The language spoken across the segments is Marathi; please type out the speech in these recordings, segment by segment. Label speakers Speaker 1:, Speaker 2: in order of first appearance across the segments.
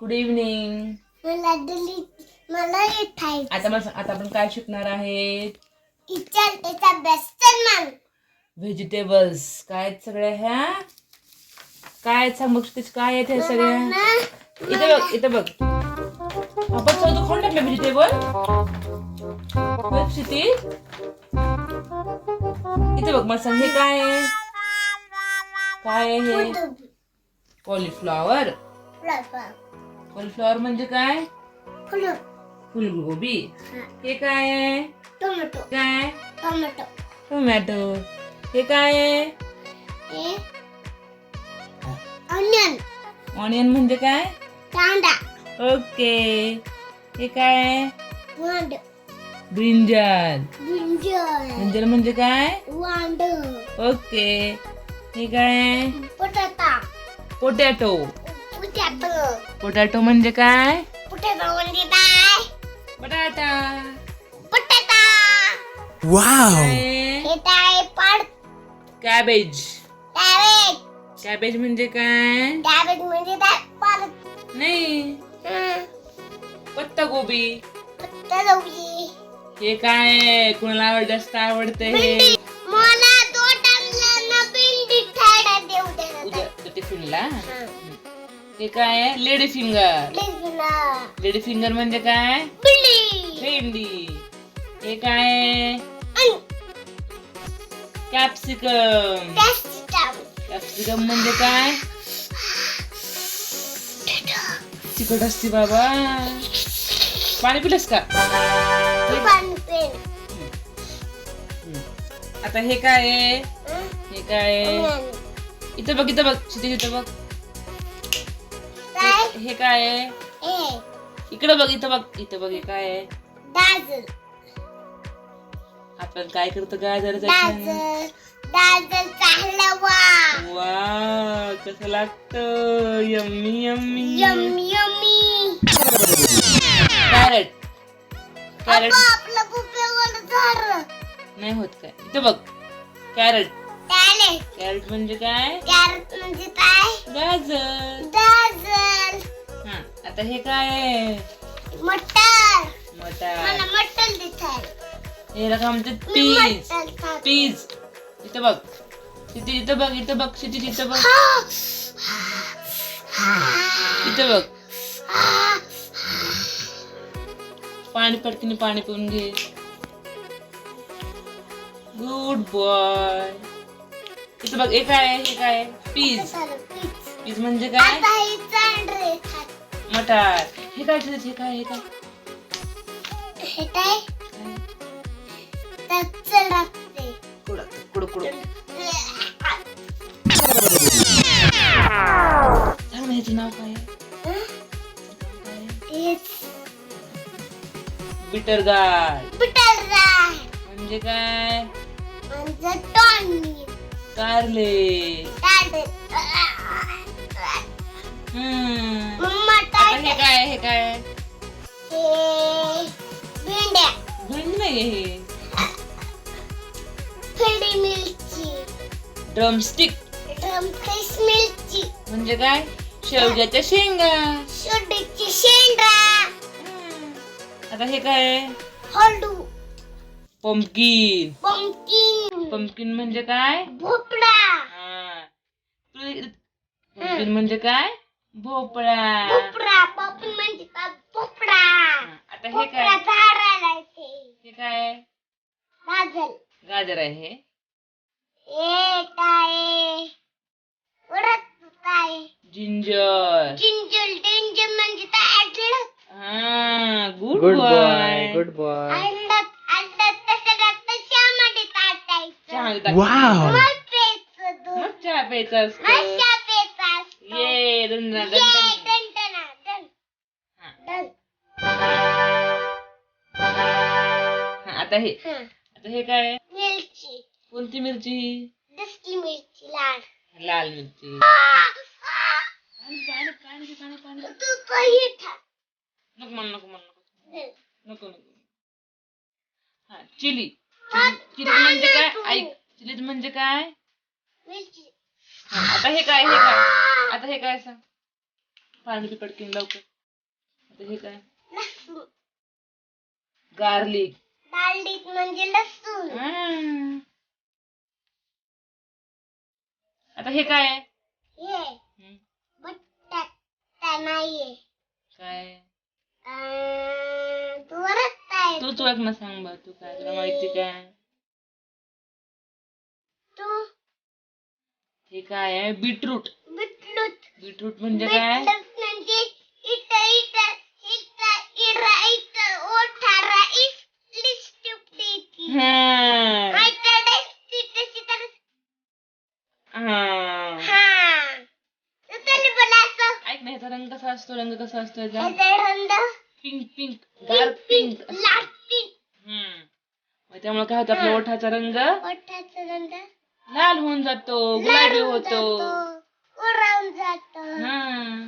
Speaker 1: गुड इव्हनिंग
Speaker 2: मला दिली मला इथायचं
Speaker 1: आता मला सांग, आता आपण काय शिकणार आहेत?
Speaker 2: इचार त्याचा बेस्ट मान
Speaker 1: व्हेजिटेबल्स काय आहेत सगळ्या ह्या? काय आहेत सांग बघ तेच काय आहेत ह्या सगळ्या इथे बघ इथे बघ. आपण सगळं खाऊन टाकलं व्हेजिटेबल क्षिती इथे बघ मला सांग हे काय आहे? काय आहे हे? कॉलीफ्लॉवर कॉलीफ्लॉवर म्हणजे काय?
Speaker 2: फुलं.
Speaker 1: फुलगोबी. हे. काय आहे?
Speaker 2: टोमॅटो.
Speaker 1: काय
Speaker 2: टोमॅटो.
Speaker 1: टोमॅटो. हे काय आहे?
Speaker 2: हे ऑनियन.
Speaker 1: ऑनियन म्हणजे काय?
Speaker 2: कांदा.
Speaker 1: ओके. हे काय आहे?
Speaker 2: वांड.
Speaker 1: ब्रिंजल.
Speaker 2: ब्रिंजल.
Speaker 1: ब्रिंजल म्हणजे काय?
Speaker 2: वांड.
Speaker 1: ओके. हे काय आहे?
Speaker 2: पोटाटा.
Speaker 1: पोटॅटो.
Speaker 2: पोटॅटो
Speaker 1: पोटॅटो म्हणजे काय?
Speaker 2: पोटॅटो म्हणजे काय?
Speaker 1: बटाटा.
Speaker 2: पोटॅटा
Speaker 1: काय?
Speaker 2: हे काय पाड
Speaker 1: कॅबेज
Speaker 2: कॅबेज
Speaker 1: कॅबेज म्हणजे काय?
Speaker 2: कॅबेज म्हणजे काय पालक
Speaker 1: नाही.
Speaker 2: हं.
Speaker 1: पत्ता गोबी.
Speaker 2: पत्ताकोबी
Speaker 1: हे काय? कुणाला आवड जास्त आवडते
Speaker 2: भेंडी. मला तोटाला भेंडी खायला देऊ दे
Speaker 1: उद्या उद्या टिफिनला? हे काय आहे? लेडी फिंगर लेडी फिंगर म्हणजे काय भेंडी हे काय आहे? कॅप्सिकम कॅप्सिकम म्हणजे काय? तिखट असते बाबा. पाणी पिलंस का? आता हे काय हे काय इथं बघ इथं बघ. इथं बघ.
Speaker 2: काय
Speaker 1: हे काय आहे? इकडं बघ इथं बघ इथं बघ हे काय आहे?
Speaker 2: दाजल
Speaker 1: आपण काय करतो गाजर.
Speaker 2: दाजल दाजलचा हलवा
Speaker 1: वा कसं लागतं? Yummy yummy.
Speaker 2: Yum yummy
Speaker 1: carrot carrot
Speaker 2: आपलं
Speaker 1: नाही होत काय. इथं बघ. कॅरेट
Speaker 2: त्याले
Speaker 1: कॅरेट म्हणजे काय?
Speaker 2: कॅरट म्हणजे काय?
Speaker 1: गाजर
Speaker 2: दाजल
Speaker 1: हा आता हे काय आहे?
Speaker 2: मटर
Speaker 1: मटार
Speaker 2: देतात
Speaker 1: हे का म्हणते पीज
Speaker 2: खाते.
Speaker 1: पीज इथं बघ. तिथे इथं बघ इथं बघ तिथे इथं बघ. इथं बघ. पाणी पटकीने पाणी पिऊन घे. गुड बॉय इथं बघ हे काय हे काय पीज. पीज म्हणजे काय. मटार. हे काय तिथे हे काय? हे काय?
Speaker 2: हे काय?
Speaker 1: काय?
Speaker 2: त्याच लागते
Speaker 1: कुडं कुडं कुडं? सांग ना ह्याचं नाव काय आहे?
Speaker 2: हेच.
Speaker 1: बिटर गार्ड म्हणजे काय?
Speaker 2: म्हणजे टॉनी
Speaker 1: कारले हम्म.
Speaker 2: मटार
Speaker 1: हे काय हे काय भेंडी नाही हे ड्रमस्टिक म्हणजे काय? शेवग्याच्या शेंगा.
Speaker 2: शेंडा
Speaker 1: हम्म. आता हे काय?
Speaker 2: हळू.
Speaker 1: पंपकिन
Speaker 2: पंकिन
Speaker 1: पंपकिन म्हणजे काय?
Speaker 2: भोपळा.
Speaker 1: पंपकिन म्हणजे काय? भोपळा.
Speaker 2: भोपळा. पॉपी म्हणजे काय? भोपळा.
Speaker 1: आता हे
Speaker 2: भोपळा
Speaker 1: काय
Speaker 2: झाडाला येते.
Speaker 1: हे काय?
Speaker 2: गाजल
Speaker 1: गाजर आहे. हे
Speaker 2: हे काय उडत काय
Speaker 1: जिंजर.
Speaker 2: जिंजल डेंजर म्हणजे काय? ऐकलं
Speaker 1: हा. Good
Speaker 3: good
Speaker 1: boy
Speaker 3: boy. Good boy.
Speaker 1: टाक.
Speaker 3: वाव
Speaker 2: मग
Speaker 1: चहा प्यायचा असतो ये दन दन दन. हा. हा, आता हे
Speaker 2: हं.
Speaker 1: आता हे काय
Speaker 2: मिरची
Speaker 1: कोणती मिरची
Speaker 2: दसकी मिरची लाल
Speaker 1: लाल मिरची
Speaker 2: आ,
Speaker 1: पाणी पाणी पाणी पाणी पाणी
Speaker 2: तू काही
Speaker 1: नको म्हण नको म्हण नको
Speaker 2: हं.
Speaker 1: नको नको हा चिली चिली म्हणजे काय ऐक चिली म्हणजे काय? आता हे काय हे काय? आता हे काय सांग? पाणी पटकीन लवकर. तर हे काय? गार्लिक.
Speaker 2: डाळीत म्हणजे लसूण.
Speaker 1: आता हे काय? आहे
Speaker 2: हे.
Speaker 1: हम्म,
Speaker 2: बटाटा नाहीये.
Speaker 1: काय?
Speaker 2: अं, तू वरच आहे
Speaker 1: तू तू एक ना सांग बा तू काय? तुला माहिती काय?
Speaker 2: तू
Speaker 1: हे काय आहे? बीटरूट. बीटरूट. म्हणजे काय?
Speaker 2: म्हणजे इथं इथं इथं इरा इथं
Speaker 1: हा. ऐक ना ह्याचा रंग कसा असतो? रंग कसा असतो याचा?
Speaker 2: रंग
Speaker 1: पिंक पिंक डार्क पिंक
Speaker 2: लाल पिंक
Speaker 1: मग त्यामुळे काय होतं? आपल्या ओठाचा रंग?
Speaker 2: ओठाचा रंग.
Speaker 1: लाल होऊन जातो गुलाबी होतो.
Speaker 2: उरावून जातो.
Speaker 1: हा.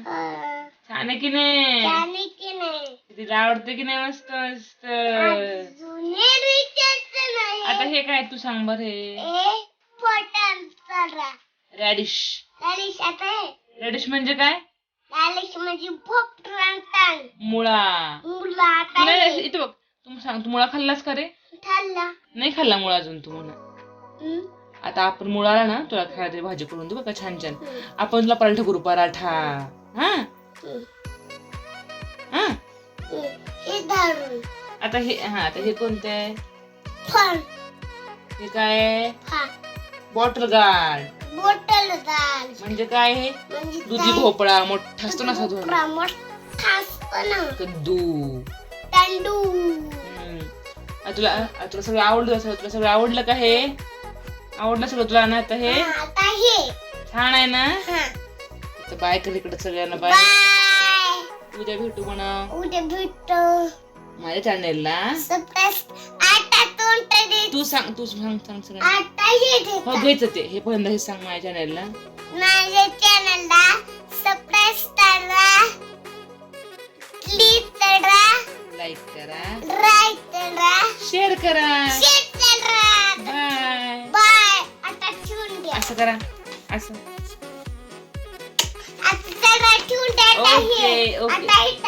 Speaker 2: हा.
Speaker 1: छान आहे की नाही?
Speaker 2: की नाही?
Speaker 1: तिला आवडते की नाही मस्त मस्त?
Speaker 2: जुने विचारचं नाही.
Speaker 1: आता हे काय तू सांग बर हे. रॅडिश
Speaker 2: लालिश आता हे
Speaker 1: रॅडिश म्हणजे काय?
Speaker 2: लालिश म्हणजे
Speaker 1: मुळा.
Speaker 2: मुला आता
Speaker 1: तुला
Speaker 2: हे
Speaker 1: इथं बघ. तू सांग तू मुळा खाल्लास का रे?
Speaker 2: खाल्ला.
Speaker 1: नाही खाल्ला मुळा अजून तू म्हणा.
Speaker 2: हम्म.
Speaker 1: आता आपण मुळाला ना तुला खायला तरी भाजी करून देऊ बघा छान छान आपण तुला पराठा करू पराठा. हा. हा? आता हे हा आता हे कोणतं आहे?
Speaker 2: फळ.
Speaker 1: हे काय आहे? Bottle gourd.
Speaker 2: बोटल दाल
Speaker 1: म्हणजे काय हे
Speaker 2: म्हणजे
Speaker 1: दुधी? भोपळा मोठा असतो ना साधू
Speaker 2: भोपळा मोठा असतो ना.
Speaker 1: कद्दू.
Speaker 2: तांदू
Speaker 1: हम्म. आ, तुला तुला सगळं आवडलं तुला सगळं आवडलं का हे? आवडलं सगळं तुला ना? आता हे?
Speaker 2: आता हे.
Speaker 1: छान आहे ना?
Speaker 2: हा.
Speaker 1: तर बाय कर इकडे सगळ्यांना बाय. उद्या भेटू म्हणा.
Speaker 2: उद्या भेटतो
Speaker 1: माझ्या चॅनेलला तू सांग तू सांग सांग सगळं
Speaker 2: हे
Speaker 1: घ्यायचं ते. हे पहिल्यांदा हे सांग माझ्या चॅनेलला
Speaker 2: माझ्या चॅनलला सबस्क्राईब करा. क्लिक करा.
Speaker 1: लाईक करा.
Speaker 2: लाईक
Speaker 1: शेअर करा.
Speaker 2: शेअर करा.
Speaker 1: असं करा. असं. Okay, okay.